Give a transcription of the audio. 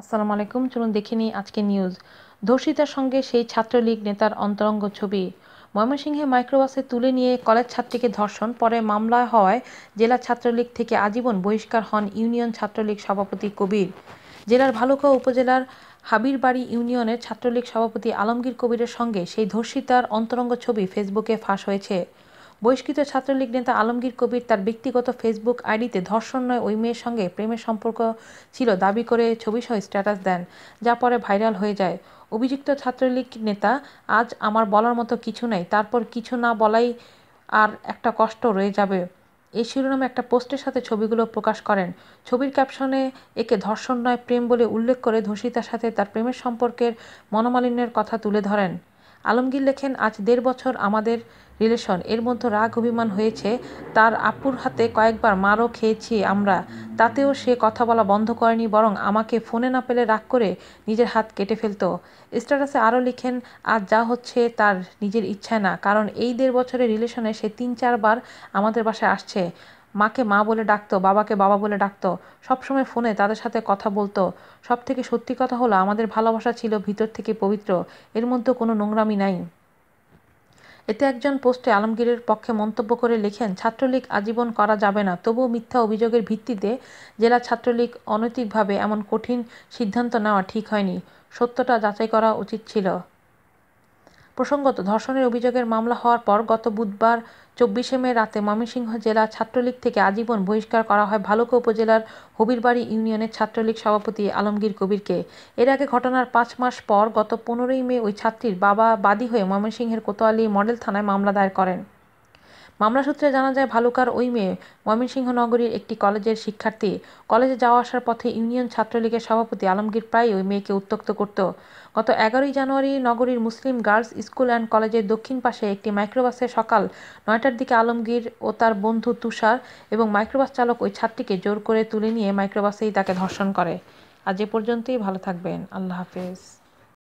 আসসালামু আলাইকুম। চলুন দেখে নিই আজকে নিউজ ধর্ষিতার সঙ্গে সেই ছাত্রলীগ নেতার অন্তরঙ্গ ছবি। ময়মনসিংহে মাইক্রোবাসে তুলে নিয়ে কলেজ ছাত্রীকে ধর্ষণ, পরে মামলা হওয়ায় জেলা ছাত্রলীগ থেকে আজীবন বহিষ্কার হন ইউনিয়ন ছাত্রলীগ সভাপতি কবির। জেলার ভালুকা উপজেলার হাবিরবাড়ি ইউনিয়নের ছাত্রলীগ সভাপতি আলমগীর কবিরের সঙ্গে সেই ধর্ষিতার অন্তরঙ্গ ছবি ফেসবুকে ফাঁস হয়েছে। বহিষ্কৃত ছাত্রলীগ নেতা আলমগীর কবির তার ব্যক্তিগত ফেসবুক আইডিতে ধর্ষণ নয়, ওই মেয়ের সঙ্গে প্রেমের সম্পর্ক ছিল দাবি করে ছবিসহ স্ট্যাটাস দেন, যা পরে ভাইরাল হয়ে যায়। অভিযুক্ত ছাত্রলীগ নেতা, আজ আমার বলার মতো কিছু নেই, তারপর কিছু না বলাই আর একটা কষ্ট রয়ে যাবে। এই শিরোনামে একটা পোস্টের সাথে ছবিগুলো প্রকাশ করেন। ছবির ক্যাপশনে, একে ধর্ষণ নয়, প্রেম বলে উল্লেখ করে ধর্ষিতার সাথে তার প্রেমের সম্পর্কের মনোমালিন্যের কথা তুলে ধরেন। আলমগীর লেখেন, আজ দেড় বছর আমাদের রিলেশন। এর মধ্যে রাগ, অভিমান হয়েছে। তার আপুর হাতে কয়েকবার মারও খেয়েছি আমরা। তাতেও সে কথা বলা বন্ধ করেনি, বরং আমাকে ফোনে না পেলে রাগ করে নিজের হাত কেটে ফেলত। স্ট্যাটাসে আরও লিখেন, আজ যা হচ্ছে তার নিজের ইচ্ছায় না, কারণ এই দেড় বছরের রিলেশনে সে তিন চারবার আমাদের বাসায় আসছে। মাকে মা বলে ডাকতো, বাবাকে বাবা বলে ডাকতো, সবসময় ফোনে তাদের সাথে কথা বলতো। সব থেকে সত্যি কথা হলো, আমাদের ভালোবাসা ছিল ভিতর থেকে পবিত্র, এর মধ্যে কোনো নোংরামি নাই। এতে একজন পোস্টে আলমগীরের পক্ষে মন্তব্য করে লেখেন, ছাত্রলীগ আজীবন করা যাবে না, তবুও মিথ্যা অভিযোগের ভিত্তিতে জেলা ছাত্রলীগ অনৈতিকভাবে এমন কঠিন সিদ্ধান্ত নেওয়া ঠিক হয়নি। সত্যটা যাচাই করা উচিত ছিল। প্রসঙ্গত, ধর্ষণের অভিযোগের মামলা হওয়ার পর গত বুধবার চব্বিশে মে রাতে ময়মনসিংহ জেলা ছাত্রলীগ থেকে আজীবন বহিষ্কার করা হয় ভালুকা উপজেলার হবিরবাড়ি ইউনিয়নের ছাত্রলীগ সভাপতি আলমগীর কবিরকে। এর আগে ঘটনার পাঁচ মাস পর গত পনেরোই মে ওই ছাত্রীর বাবা বাদী হয়ে ময়মনসিংহের কোতোয়ালি মডেল থানায় মামলা দায়ের করেন। মামলা সূত্রে জানা যায়, ভালুকার ওই মেয়ে ময়মনসিংহ নগরীর একটি কলেজের শিক্ষার্থী। কলেজে যাওয়া আসার পথে ইউনিয়ন ছাত্রলীগের সভাপতি আলমগীর প্রায় ওই মেয়েকে উত্তক্ত করত। গত এগারোই জানুয়ারি নগরীর মুসলিম গার্লস স্কুল অ্যান্ড কলেজের দক্ষিণ পাশে একটি মাইক্রোবাসে সকাল নয়টার দিকে আলমগীর ও তার বন্ধু তুষার এবং মাইক্রোবাস চালক ওই ছাত্রীকে জোর করে তুলে নিয়ে মাইক্রোবাসেই তাকে ধর্ষণ করে। আজ এ পর্যন্তই, ভালো থাকবেন। আল্লাহ হাফেজ।